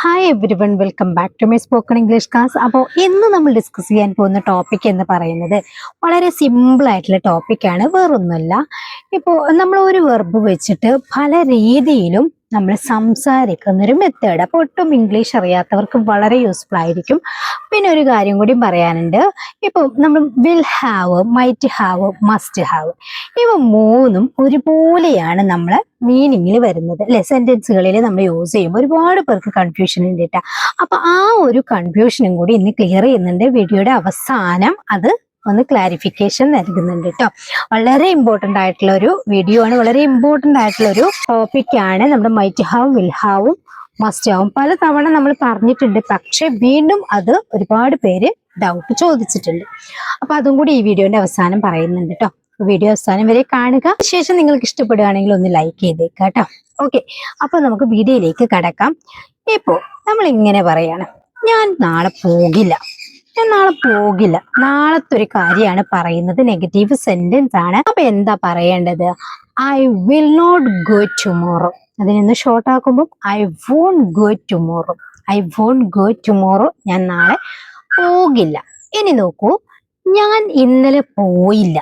Hi everyone welcome back to my spoken English class അപ്പോൾ ഇന്ന് നമ്മൾ ഡിസ്കസ് ചെയ്യാൻ പോകുന്ന ടോപ്പിക് എന്ന് പറയുന്നത് വളരെ സിമ്പിൾ ആയിട്ടുള്ള ടോപ്പിക്കാണ് വേറൊന്നുമല്ല. ഇപ്പോൾ നമ്മൾ ഒരു വെർബ് വെച്ചിട്ട് പല രീതിയിലും നമ്മൾ സംസാരിക്കുന്ന ഒരു മെത്തേഡ് അപ്പോൾ ഒട്ടും ഇംഗ്ലീഷ് അറിയാത്തവർക്ക് വളരെ യൂസ്ഫുൾ ആയിരിക്കും. പിന്നെ ഒരു കാര്യം കൂടി പറയാനുണ്ട്. ഇപ്പോൾ നമ്മൾ will have might have must have ഇവ മൂന്നും ഒരുപോലെയാണ് നമ്മൾ മീനിങ്ങിൽ വരുന്നത്. അല്ലെ? സെന്റൻസുകളിൽ നമ്മൾ യൂസ് ചെയ്യുമ്പോൾ ഒരുപാട് പേർക്ക് കൺഫ്യൂഷൻ ഉണ്ട് കേട്ടോ അപ്പൊ ആ ഒരു കൺഫ്യൂഷനും കൂടി ഇന്ന് ക്ലിയർ ചെയ്യുന്നുണ്ട്. വീഡിയോയുടെ അവസാനം അത് ഒന്ന് ക്ലാരിഫിക്കേഷൻ നൽകുന്നുണ്ട് കേട്ടോ വളരെ ഇമ്പോർട്ടന്റ് ആയിട്ടുള്ള ഒരു വീഡിയോ ആണ്. വളരെ ഇമ്പോർട്ടന്റ് ആയിട്ടുള്ള ഒരു ടോപ്പിക് ആണ് നമ്മുടെ മൈറ്റ് ഹാവും വിൽ ഹാവും മസ്റ്റ് ആവും പല തവണ നമ്മൾ പറഞ്ഞിട്ടുണ്ട്. പക്ഷെ വീണ്ടും അത് ഒരുപാട് പേര് ഡൗട്ട് ചോദിച്ചിട്ടുണ്ട്. അപ്പൊ അതും കൂടി ഈ വീഡിയോന്റെ അവസാനം പറയുന്നുണ്ട് കേട്ടോ വീഡിയോ അവസാനം വരെ കാണുക. ശേഷം നിങ്ങൾക്ക് ഇഷ്ടപ്പെടുകയാണെങ്കിൽ ഒന്ന് ലൈക്ക് ചെയ്തേക്കാം കേട്ടോ ഓക്കെ അപ്പൊ നമുക്ക് വീഡിയോയിലേക്ക് കടക്കാം. ഇപ്പോ നമ്മൾ ഇങ്ങനെ പറയാണ്. ഞാൻ നാളെ പോകില്ല. ഞാൻ നാളെ പോകില്ല. നാളത്തെ ഒരു കാര്യമാണ് പറയുന്നത്. നെഗറ്റീവ് സെന്റൻസ് ആണ്. അപ്പൊ എന്താ പറയേണ്ടത്? I will not go tomorrow അതിനൊന്ന് ഷോർട്ട് ആക്കുമ്പോൾ I won't go tomorrow I won't go tomorrow ഞാൻ നാളെ പോകില്ല. ഇനി നോക്കൂ. ഞാൻ ഇന്നലെ പോയില്ല.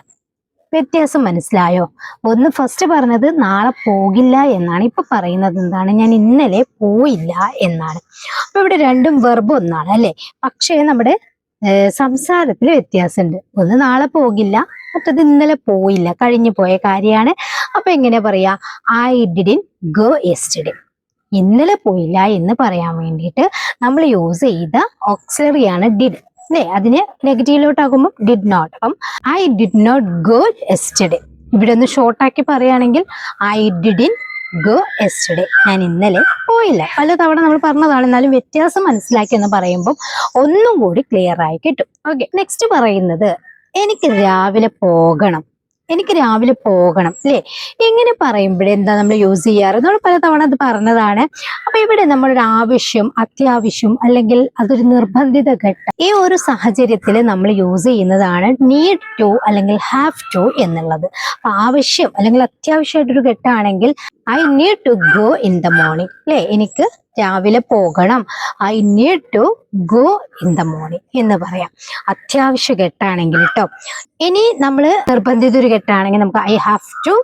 വ്യത്യാസം മനസ്സിലായോ? ഒന്ന് ഫസ്റ്റ് പറഞ്ഞത് നാളെ പോകില്ല എന്നാണ്. ഇപ്പൊ പറയുന്നത് എന്താണ്? ഞാൻ ഇന്നലെ പോയില്ല എന്നാണ്. അപ്പൊ ഇവിടെ രണ്ടും വെർബ് ഒന്നാണ് അല്ലെ? പക്ഷേ നമ്മുടെ സംസാരത്തിൽ വ്യത്യാസമുണ്ട് ഒന്ന് നാളെ പോകില്ല മറ്റത് ഇന്നലെ പോയില്ല കഴിഞ്ഞു പോയ കാര്യമാണ് അപ്പൊ എങ്ങനെ പറയാ? ഐ ഡിഡിൻ ഗോ യെസ്റ്റഡേ ഇന്നലെ പോയില്ല എന്ന് പറയാൻ വേണ്ടിയിട്ട് നമ്മൾ യൂസ് ചെയ്ത ഓക്സിലറി ആണ് ഡിഡ് അല്ലേ അതിന് നെഗറ്റീവിലോട്ടാകുമ്പോൾ ഡിഡ് നോട്ട് അപ്പം I did not go yesterday ഇവിടെ ഒന്ന് ഷോർട്ടാക്കി പറയുകയാണെങ്കിൽ ഐ ഡിഡിൻ ഗോ എസ്റ്റഡേ ഞാൻ ഇന്നലെ പോയില്ല. പല തവണ നമ്മൾ പറഞ്ഞതാണ്. എന്നാലും വ്യത്യാസം മനസ്സിലാക്കി എന്ന് പറയുമ്പോൾ ഒന്നും കൂടി ക്ലിയർ ആയി കിട്ടും. ഓക്കെ നെക്സ്റ്റ് പറയുന്നത് എനിക്ക് രാവിലെ പോകണം. എനിക്ക് രാവിലെ പോകണം അല്ലേ? എങ്ങനെ പറയുമ്പോഴേ എന്താ നമ്മൾ യൂസ് ചെയ്യാറ്? നമ്മൾ പലതവണ അത് പറഞ്ഞതാണ്. അപ്പൊ ഇവിടെ നമ്മളൊരു ആവശ്യം അത്യാവശ്യം അല്ലെങ്കിൽ അതൊരു നിർബന്ധിത ഘട്ടം. ഈ ഒരു സാഹചര്യത്തിൽ നമ്മൾ യൂസ് ചെയ്യുന്നതാണ് നീഡ് ടു അല്ലെങ്കിൽ ഹാവ് ടു എന്നുള്ളത്. അപ്പൊ ആവശ്യം അല്ലെങ്കിൽ അത്യാവശ്യമായിട്ടൊരു ഘട്ടമാണെങ്കിൽ I need to go in the morning അല്ലേ? എനിക്ക് രാവിലെ പോകണം. I need to go in the morning എന്ന് പറയാം. അത്യാവശ്യ ഘട്ടാണെങ്കിൽ കേട്ടോ ഇനി നമ്മൾ നിർബന്ധിത ഒരു ഘട്ടാണെങ്കിൽ നമുക്ക് I have to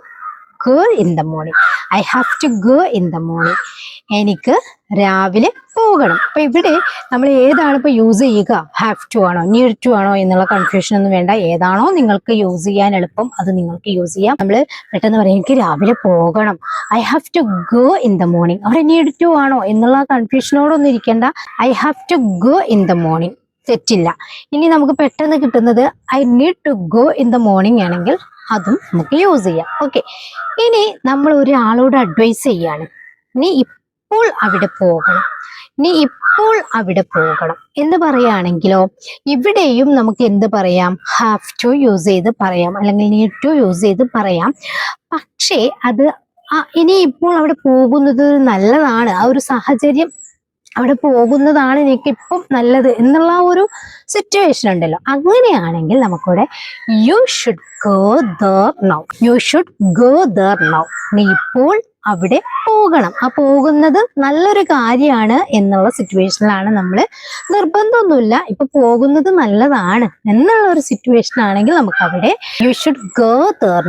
go in the morning I have to go in the morning എനിക്ക് രാവിലെ പോകണം. അപ്പൊ ഇവിടെ നമ്മൾ ഏതാണ് ഇപ്പൊ യൂസ് ചെയ്യുക? ഹാവ് ടു ആണോ? നീഡ് ടു ആണോ? എന്നുള്ള കൺഫ്യൂഷൻ ഒന്നും വേണ്ട. ഏതാണോ നിങ്ങൾക്ക് യൂസ് ചെയ്യാൻ എളുപ്പം. അത് നിങ്ങൾക്ക് യൂസ് ചെയ്യാം. നമ്മൾ പെട്ടെന്ന് പറയും എനിക്ക് രാവിലെ പോകണം. I have to go in the morning അവിടെ നീഡ് ടു ആണോ? എന്നുള്ള കൺഫ്യൂഷനോടൊന്നും ഇരിക്കേണ്ട. I have to go in the morning തെറ്റില്ല. ഇനി നമുക്ക് പെട്ടെന്ന് കിട്ടുന്നത് I need to go in the morning ആണെങ്കിൽ അതും നമുക്ക് യൂസ് ചെയ്യാം. ഓക്കെ ഇനി നമ്മൾ ഒരാളോട് അഡ്വൈസ് ചെയ്യാണ് നീ ഇപ്പോൾ അവിടെ പോകണം. നീ ഇപ്പോൾ അവിടെ പോകണം എന്ന് പറയുകയാണെങ്കിലോ ഇവിടെയും നമുക്ക് എന്ത് പറയാം? ഹാവ് ടു യൂസ് ചെയ്ത് പറയാം. അല്ലെങ്കിൽ നീഡ് ടു യൂസ് ചെയ്ത് പറയാം. പക്ഷേ അത് ഇനി ഇപ്പോൾ അവിടെ പോകുന്നത് നല്ലതാണ്. ആ ഒരു സാഹചര്യം അവിടെ പോകുന്നതാണ് എനിക്കിപ്പം നല്ലത് എന്നുള്ള ഒരു സിറ്റുവേഷൻ ഉണ്ടല്ലോ. അങ്ങനെയാണെങ്കിൽ നമുക്കിവിടെ you should go there now you should go there now നീ ഇപ്പോൾ അവിടെ പോകണം. ആ പോകുന്നത് നല്ലൊരു കാര്യമാണ് എന്നുള്ള സിറ്റുവേഷനിലാണ് നമ്മൾ നിർബന്ധമൊന്നുമില്ല. ഇപ്പൊ പോകുന്നത് നല്ലതാണ് എന്നുള്ള ഒരു സിറ്റുവേഷൻ ആണെങ്കിൽ നമുക്ക് അവിടെ യു ഷുഡ് ഗോ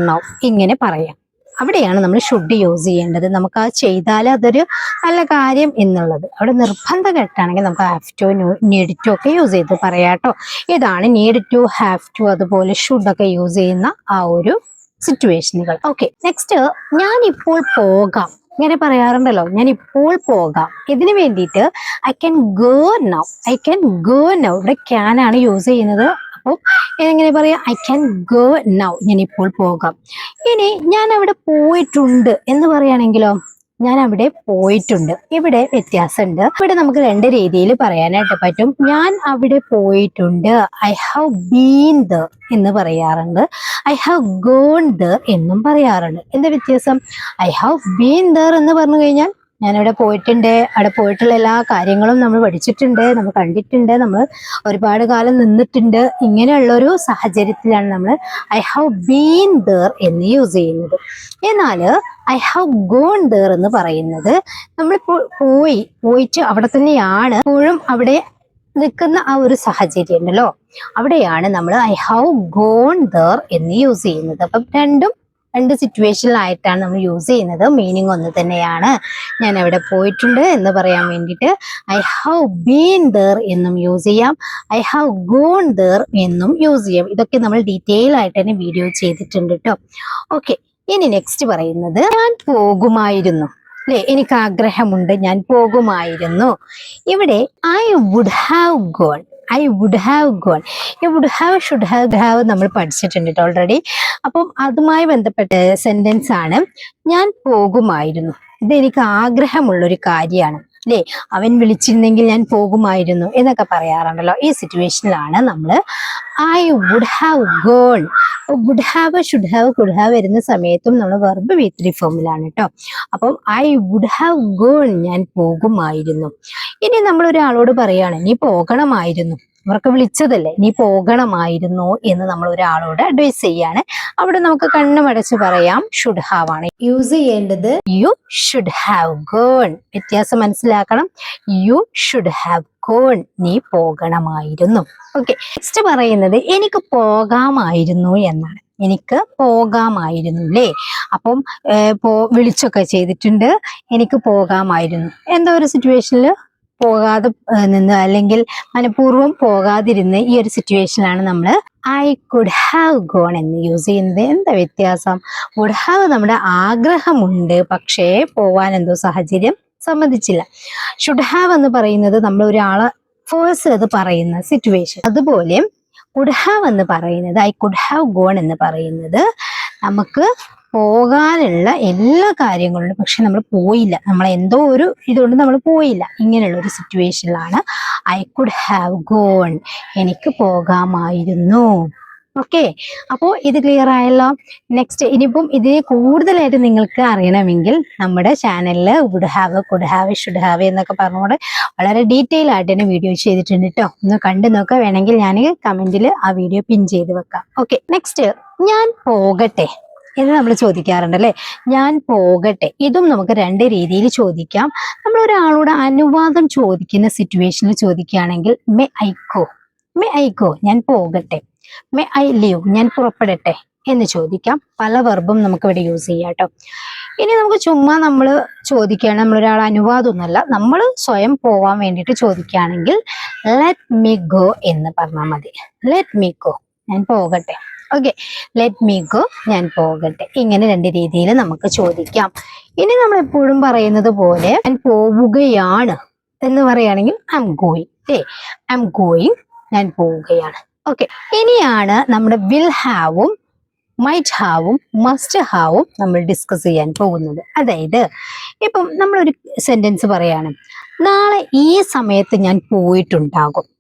നൗ ഇങ്ങനെ പറയാം. അവിടെയാണ് നമ്മൾ ഷുഡ് യൂസ് ചെയ്യേണ്ടത്. നമുക്ക് ആ ചെയ്താൽ അതൊരു നല്ല കാര്യം എന്നുള്ളത്. അവിടെ നിർബന്ധ ഘട്ടാണെങ്കിൽ നമുക്ക് ഹാവ് ടു നീഡ് ടു ഒക്കെ യൂസ് ചെയ്ത് പറയാട്ടോ ഇതാണ് നീഡ് ടു ഹാവ് ടു അതുപോലെ ഷുഡ് ഒക്കെ യൂസ് ചെയ്യുന്ന ആ ഒരു സിറ്റുവേഷനുകൾ ഓക്കെ നെക്സ്റ്റ് ഞാൻ ഇപ്പോൾ പോകാം. ഇങ്ങനെ പറയാറുണ്ടല്ലോ ഞാൻ ഇപ്പോൾ പോകാം. ഇതിന് വേണ്ടിയിട്ട് I can go now I can go now ഇവിടെ ക്യാൻ ആണ് യൂസ് ചെയ്യുന്നത്. അപ്പോൾ എങ്ങനെ പറയാം ഐ ക്യാൻ ഗോ നൗ ഞാൻ ഇപ്പോൾ പോകാം. ഇനി ഞാൻ അവിടെ പോയിട്ടുണ്ട് എന്ന് പറയുകയാണെങ്കിലോ ഞാൻ അവിടെ പോയിട്ടുണ്ട്. ഇവിടെ വ്യത്യാസമുണ്ട്. ഇവിടെ നമുക്ക് രണ്ട് രീതിയിൽ പറയാനായിട്ട് പറ്റും. ഞാൻ അവിടെ പോയിട്ടുണ്ട്. ഐ ഹാവ് ബീൻ ദ എന്ന് പറയാറുണ്ട്. ഐ ഹാവ് ഗോൺ ദ എന്നും പറയാറുണ്ട്. എന്താ വ്യത്യാസം? ഐ ഹാവ് ബീൻ ദർ എന്ന് പറഞ്ഞു കഴിഞ്ഞാൽ ഞാനവിടെ പോയിട്ടുണ്ട്. അവിടെ പോയിട്ടുള്ള എല്ലാ കാര്യങ്ങളും നമ്മൾ പഠിച്ചിട്ടുണ്ട് നമ്മൾ കണ്ടിട്ടുണ്ട് നമ്മൾ ഒരുപാട് കാലം നിന്നിട്ടുണ്ട്. ഇങ്ങനെയുള്ള ഒരു സാഹചര്യത്തിലാണ് നമ്മൾ ഐ ഹാവ് ബീൻ ദർ എന്ന് യൂസ് ചെയ്യുന്നത്. എന്നാൽ ഐ ഹാവ് ഗോൺ ദർ എന്ന് പറയുന്നത് നമ്മളിപ്പോൾ പോയി പോയിട്ട് അവിടെ തന്നെയാണ് എപ്പോഴും അവിടെ നിൽക്കുന്ന ആ ഒരു സാഹചര്യം ഉണ്ടല്ലോ അവിടെയാണ് നമ്മൾ ഐ ഹാവ് ഗോൺ ദർ എന്ന് യൂസ് ചെയ്യുന്നത്. അപ്പം രണ്ടും രണ്ട് സിറ്റുവേഷനിലായിട്ടാണ് നമ്മൾ യൂസ് ചെയ്യുന്നത്. മീനിങ് ഒന്ന് തന്നെയാണ്. ഞാൻ അവിടെ പോയിട്ടുണ്ട് എന്ന് പറയാൻ വേണ്ടിയിട്ട്. ഐ ഹാവ് ബീൻ ദർ എന്നും യൂസ് ചെയ്യാം. ഐ ഹാവ് ഗോൺ ദർ എന്നും യൂസ് ചെയ്യാം. ഇതൊക്കെ നമ്മൾ ഡീറ്റെയിൽ ആയിട്ട് തന്നെ വീഡിയോ ചെയ്തിട്ടുണ്ട് കേട്ടോ ഓക്കെ ഇനി നെക്സ്റ്റ് പറയുന്നത് ഞാൻ പോകുമായിരുന്നു. അല്ലെ എനിക്ക് ആഗ്രഹമുണ്ട് ഞാൻ പോകുമായിരുന്നു. ഇവിടെ I would have gone I would have gone ഈ would have should have have നമ്മൾ പഠിച്ചിട്ടുണ്ട് ഓൾറെഡി അപ്പം അതുമായി ബന്ധപ്പെട്ട സെന്റൻസ് ആണ്. ഞാൻ പോകുമായിരുന്നു. ഇത് എനിക്ക് ആഗ്രഹമുള്ളൊരു കാര്യമാണ്. അല്ലേ? അവൻ വിളിച്ചിരുന്നെങ്കിൽ ഞാൻ പോകുമായിരുന്നു എന്നൊക്കെ പറയാറുണ്ടല്ലോ. ഈ സിറ്റുവേഷനിലാണ് നമ്മൾ I would have gone would have should have could have വരുന്ന സമയത്തും നമ്മൾ വെർബ് വി ത്രീ ഫോമിലാണ് കേട്ടോ അപ്പം ഐ വുഡ് ഹാവ് ഗോൺ ഞാൻ പോകുമായിരുന്നു. ഇനി നമ്മൾ ഒരാളോട് പറയുകയാണ് നീ പോകണമായിരുന്നു. അവർക്ക് വിളിച്ചതല്ലേ? നീ പോകണമായിരുന്നു? എന്ന് നമ്മൾ ഒരാളോട് അഡ്വൈസ് ചെയ്യാണ്. അവിടെ നമുക്ക് കണ്ണുമടച്ച് പറയാം ഷുഡ് ഹാവ് ആണ്. യൂസ് ചെയ്യേണ്ടത് യു ഷുഡ് ഹാവ് ഗോൺ വ്യത്യാസം മനസ്സിലാക്കണം. യു ഷുഡ് ഹാവ് ഗോൺ നീ പോകണമായിരുന്നു. ഓക്കെ നെക്സ്റ്റ് പറയുന്നത് എനിക്ക് പോകാമായിരുന്നു എന്നാണ്. എനിക്ക് പോകാമായിരുന്നു അല്ലേ അപ്പം പോ വിളിച്ചൊക്കെ ചെയ്തിട്ടുണ്ട്. എനിക്ക് പോകാമായിരുന്നു. എന്താ ഒരു സിറ്റുവേഷനിൽ പോകാതെ നിന്ന് അല്ലെങ്കിൽ മനഃപൂർവം പോകാതിരുന്ന് ഈ ഒരു സിറ്റുവേഷനിലാണ് നമ്മൾ ഐ കുഡ് ഹാവ് ഗോൺ എന്ന് യൂസ് ചെയ്യുന്നത്. എന്താ വ്യത്യാസം? വുഡ് ഹാവ് നമ്മുടെ ആഗ്രഹമുണ്ട്. പക്ഷേ പോകാൻ എന്തോ സാഹചര്യം സമ്മതിച്ചില്ല. ഷുഡ് ഹാവ് എന്ന് പറയുന്നത് നമ്മൾ ഒരാളെ ഫോഴ്സ് അത് പറയുന്ന സിറ്റുവേഷൻ അതുപോലെ കുഡ് ഹാവ് എന്ന് പറയുന്നത് ഐ കുഡ് ഹാവ് ഗോൺ എന്ന് പറയുന്നത് നമുക്ക് പോകാനുള്ള എല്ലാ കാര്യങ്ങളിലും പക്ഷെ നമ്മൾ പോയില്ല. നമ്മൾ എന്തോ ഒരു ഇതുകൊണ്ട് നമ്മൾ പോയില്ല. ഇങ്ങനെയുള്ള ഒരു സിറ്റുവേഷനിലാണ് ഐ കുഡ് ഹാവ് ഗോൺ എനിക്ക് പോകാമായിരുന്നു. ഓക്കെ അപ്പോൾ ഇത് ക്ലിയർ ആയല്ലോ? നെക്സ്റ്റ് ഇനിയിപ്പം ഇതിനെ കൂടുതലായിട്ട് നിങ്ങൾക്ക് അറിയണമെങ്കിൽ നമ്മുടെ ചാനലിൽ would have could have should have എന്നൊക്കെ പറഞ്ഞുകൊണ്ട് വളരെ ഡീറ്റെയിൽ ആയിട്ട് തന്നെ വീഡിയോ ചെയ്തിട്ടുണ്ട് കേട്ടോ ഒന്ന് കണ്ടു നോക്കുക. വേണമെങ്കിൽ ഞാൻ കമന്റിൽ ആ വീഡിയോ പിൻ ചെയ്ത് വെക്കാം. ഓക്കെ നെക്സ്റ്റ് ഞാൻ പോകട്ടെ. എന്ന് നമ്മൾ ചോദിക്കാറുണ്ട് അല്ലെ ഞാൻ പോകട്ടെ. ഇതും നമുക്ക് രണ്ട് രീതിയിൽ ചോദിക്കാം. നമ്മൾ ഒരാളോട് അനുവാദം ചോദിക്കുന്ന സിറ്റുവേഷനിൽ ചോദിക്കുകയാണെങ്കിൽ മേ ഐക്കോ മേ ഐക്കോ ഞാൻ പോകട്ടെ. മേ ഐ ലീവ് ഞാൻ പുറപ്പെടട്ടെ? എന്ന് ചോദിക്കാം. പല വെർബും നമുക്ക് ഇവിടെ യൂസ് ചെയ്യാം കേട്ടോ. ഇനി നമുക്ക് ചുമ്മാ നമ്മൾ ചോദിക്കുകയാണ്. നമ്മളൊരാൾ അനുവാദമൊന്നുമല്ല. നമ്മൾ സ്വയം പോവാൻ വേണ്ടിയിട്ട് ചോദിക്കുകയാണെങ്കിൽ ലെറ്റ് മി ഗോ എന്ന് പറഞ്ഞാൽ മതി. ലെറ്റ് മി ഗോ ഞാൻ പോകട്ടെ. ഓക്കെ ലെറ്റ് മീ ഗോ ഞാൻ പോകട്ടെ. ഇങ്ങനെ രണ്ട് രീതിയിൽ നമുക്ക് ചോദിക്കാം. ഇനി നമ്മൾ എപ്പോഴും പറയുന്നത് പോലെ ഞാൻ പോവുകയാണ് എന്ന് പറയുകയാണെങ്കിൽ ഐ എം ഗോയിങ് ഏ ഐ എം ഗോയിങ് ഞാൻ പോവുകയാണ്. ഓക്കെ ഇനിയാണ് നമ്മുടെ വിൽ ഹാവും മൈറ്റ് ഹാവും മസ്റ്റ് ഹാവും നമ്മൾ ഡിസ്കസ് ചെയ്യാൻ പോകുന്നത്. അതായത് ഇപ്പം നമ്മളൊരു സെന്റൻസ് പറയാണ്. നാളെ ഈ സമയത്ത് ഞാൻ പോയിട്ടുണ്ടാകും.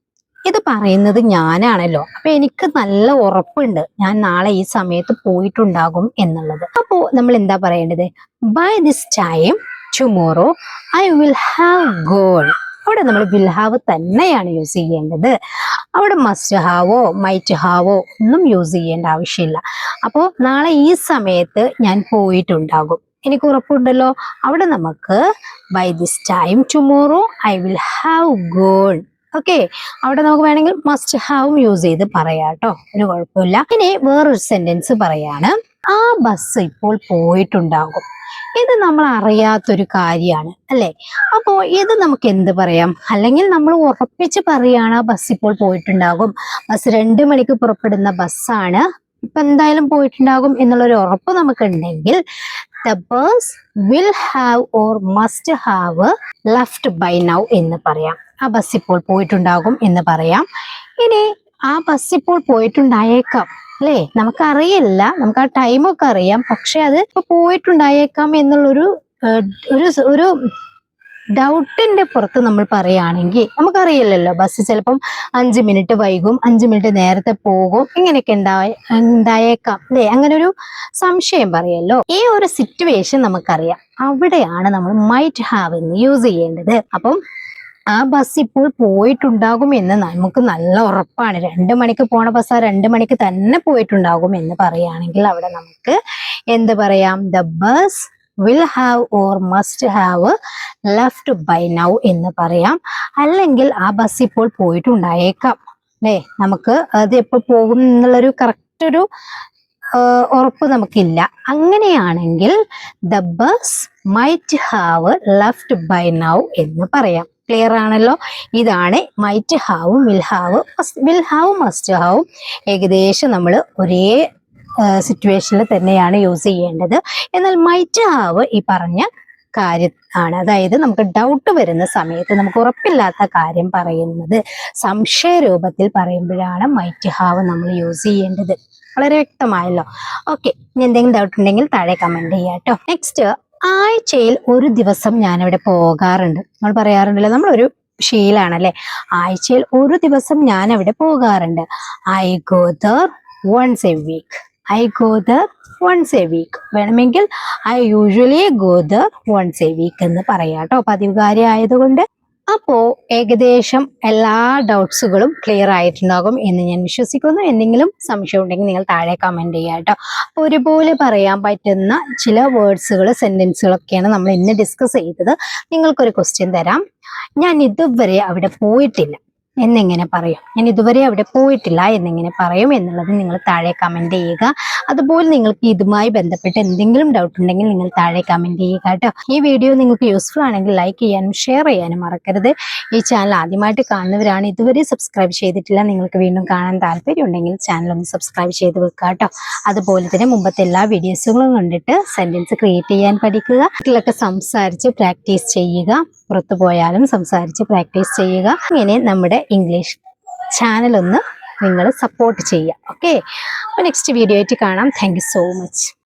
ഇത് പറയുന്നത് ഞാനാണല്ലോ. അപ്പൊ എനിക്ക് നല്ല ഉറപ്പുണ്ട്. ഞാൻ നാളെ ഈ സമയത്ത് പോയിട്ടുണ്ടാകും എന്നുള്ളത്. അപ്പോ നമ്മൾ എന്താ പറയേണ്ടത്? By this time tomorrow I will have gone അവിടെ നമ്മൾ വിൽ ഹാവ് തന്നെയാണ് യൂസ് ചെയ്യേണ്ടത്. അവിടെ മസ്റ്റ് ഹാവോ മൈറ്റ് ഹാവോ ഒന്നും യൂസ് ചെയ്യേണ്ട ആവശ്യമില്ല. അപ്പോൾ നാളെ ഈ സമയത്ത് ഞാൻ പോയിട്ടുണ്ടാകും. എനിക്ക് ഉറപ്പുണ്ടല്ലോ. അവിടെ നമുക്ക് by this time tomorrow I will have gone okay അവിടെ നമുക്ക് വേണമെങ്കിൽ മസ്റ്റ് ഹാവും യൂസ് ചെയ്ത് പറയാം കേട്ടോ ഒരു കുഴപ്പമില്ല. ഇനി വേറൊരു സെന്റൻസ് പറയാണ്. ആ ബസ് ഇപ്പോൾ പോയിട്ടുണ്ടാകും. ഇത് നമ്മൾ അറിയാത്തൊരു കാര്യമാണ് അല്ലെ? അപ്പോ ഇത് നമുക്ക് എന്ത് പറയാം? അല്ലെങ്കിൽ നമ്മൾ ഉറപ്പിച്ച് പറയാണ് ആ ബസ് ഇപ്പോൾ പോയിട്ടുണ്ടാകും. ബസ് രണ്ട് മണിക്ക് പുറപ്പെടുന്ന ബസ്സാണ് ഇപ്പൊ എന്തായാലും പോയിട്ടുണ്ടാകും എന്നുള്ളൊരു ഉറപ്പ് നമുക്ക് ഉണ്ടെങ്കിൽ the bus will have or must have left by now എന്ന് പറയാം. ആ ബസ് ഇപ്പോൾ പോയിട്ടുണ്ടാകും എന്ന് പറയാം. ഇനി ആ ബസ് ഇപ്പോൾ പോയിട്ടുണ്ടായേക്കാം അല്ലേ? നമുക്കറിയില്ല നമുക്ക് ആ ടൈമൊക്കെ അറിയാം. പക്ഷെ അത് ഇപ്പൊ പോയിട്ടുണ്ടായേക്കാം എന്നുള്ളൊരു ഒരു ഒരു ഡൗട്ടിന്റെ പുറത്ത് നമ്മൾ പറയുകയാണെങ്കിൽ നമുക്കറിയില്ലല്ലോ. ബസ് ചിലപ്പം അഞ്ച് മിനിറ്റ് വൈകും അഞ്ച് മിനിറ്റ് നേരത്തെ പോകും ഇങ്ങനെയൊക്കെ ഉണ്ടായ ഉണ്ടായേക്കാം അല്ലേ? അങ്ങനെ ഒരു സംശയം പറയല്ലോ. ഈ ഒരു സിറ്റുവേഷൻ നമുക്കറിയാം. അവിടെയാണ് നമ്മൾ മൈറ്റ് ഹാവ് എന്ന് യൂസ് ചെയ്യേണ്ടത്. അപ്പം ആ ബസ് ഇപ്പോൾ പോയിട്ടുണ്ടാകും എന്ന് നമുക്ക് നല്ല ഉറപ്പാണ്. രണ്ട് മണിക്ക് പോണ ബസ് ആ രണ്ട് മണിക്ക് തന്നെ പോയിട്ടുണ്ടാകും എന്ന് പറയുകയാണെങ്കിൽ അവിടെ നമുക്ക് എന്ത് പറയാം? The bus will have or must have left by now എന്ന് പറയാം. അല്ലെങ്കിൽ ആ ബസ് ഇപ്പോൾ പോയിട്ടുണ്ടായേക്കാം. അല്ലേ? നമുക്ക് അത് എപ്പോൾ പോകും എന്നുള്ളൊരു കറക്റ്റ് ഒരു ഉറപ്പ് നമുക്കില്ല. അങ്ങനെയാണെങ്കിൽ the bus might have left by now എന്ന് പറയാം. ക്ലിയർ ആണല്ലോ? ഇതാണ് might ഹാവും will have will have must ഹാവും ഏകദേശം നമ്മൾ ഒരേ സിറ്റുവേഷനിൽ തന്നെയാണ് യൂസ് ചെയ്യേണ്ടത്. എന്നാൽ മൈറ്റ് ഹാവ് ഈ പറഞ്ഞ കാര്യം ആണ്. അതായത് നമുക്ക് ഡൗട്ട് വരുന്ന സമയത്ത് നമുക്ക് ഉറപ്പില്ലാത്ത കാര്യം പറയുന്നത് സംശയ രൂപത്തിൽ പറയുമ്പോഴാണ് മൈറ്റ് ഹാവ് നമ്മൾ യൂസ് ചെയ്യേണ്ടത്. വളരെ വ്യക്തമായല്ലോ. ഓക്കെ ഇനി എന്തെങ്കിലും ഡൗട്ട് ഉണ്ടെങ്കിൽ താഴെ കമന്റ് ചെയ്യാം കേട്ടോ നെക്സ്റ്റ് ആഴ്ചയിൽ ഒരു ദിവസം ഞാനിവിടെ പോകാറുണ്ട്. നമ്മൾ പറയാറുണ്ടല്ലോ നമ്മളൊരു ശീലാണല്ലേ? ആഴ്ചയിൽ ഒരു ദിവസം ഞാൻ അവിടെ പോകാറുണ്ട്. I go there once a week I go there once a week വേണമെങ്കിൽ I usually go there once a week എന്ന് പറയാം കേട്ടോ. പതിവുകാരി ആയതുകൊണ്ട് അപ്പോ ഏകദേശം എല്ലാ ഡൗട്ട്സുകളും ക്ലിയർ ആയിട്ടുണ്ടാകും എന്ന് ഞാൻ വിശ്വസിക്കുന്നു. എന്തെങ്കിലും സംശയം ഉണ്ടെങ്കിൽ നിങ്ങൾ താഴെ കമന്റ് ചെയ്യുക കേട്ടോ. അപ്പൊ ഒരുപോലെ പറയാൻ പറ്റുന്ന ചില വേർഡ്സുകൾ സെന്റൻസുകളൊക്കെയാണ് നമ്മൾ ഇന്ന് ഡിസ്കസ് ചെയ്തത്. നിങ്ങൾക്കൊരു ക്വസ്റ്റ്യൻ തരാം. ഞാൻ ഇതുവരെ അവിടെ പോയിട്ടില്ല. എന്നെങ്ങനെ പറയും. ഞാൻ ഇതുവരെ അവിടെ പോയിട്ടില്ല എന്നിങ്ങനെ പറയും എന്നുള്ളത് നിങ്ങൾ താഴെ കമന്റ് ചെയ്യുക. അതുപോലെ നിങ്ങൾക്ക് ഇതുമായി ബന്ധപ്പെട്ട് എന്തെങ്കിലും ഡൗട്ട് ഉണ്ടെങ്കിൽ നിങ്ങൾ താഴെ കമന്റ് ചെയ്യുക കേട്ടോ. ഈ വീഡിയോ നിങ്ങൾക്ക് യൂസ്ഫുൾ ആണെങ്കിൽ ലൈക്ക് ചെയ്യാനും ഷെയർ ചെയ്യാനും മറക്കരുത്. ഈ ചാനൽ ആദ്യമായിട്ട് കാണുന്നവരാണ് ഇതുവരെ സബ്സ്ക്രൈബ് ചെയ്തിട്ടില്ല നിങ്ങൾക്ക് വീണ്ടും കാണാൻ താല്പര്യം ഉണ്ടെങ്കിൽ ചാനൽ ഒന്ന് സബ്സ്ക്രൈബ് ചെയ്ത് വെക്കുക കേട്ടോ. അതുപോലെ തന്നെ മുമ്പത്തെ എല്ലാ വീഡിയോസുകളും കണ്ടിട്ട് സെന്റൻസ് ക്രിയേറ്റ് ചെയ്യാൻ പഠിക്കുക. ഇതിലൊക്കെ സംസാരിച്ച് പ്രാക്ടീസ് ചെയ്യുക. പുറത്തു പോയാലും സംസാരിച്ച് പ്രാക്ടീസ് ചെയ്യുക. ഇങ്ങനെ നമ്മുടെ ഇംഗ്ലീഷ് ചാനൽ ഒന്ന് നിങ്ങൾ സപ്പോർട്ട് ചെയ്യുക. ഓക്കെ അപ്പോൾ നെക്സ്റ്റ് വീഡിയോ ആയിട്ട് കാണാം. Thank so much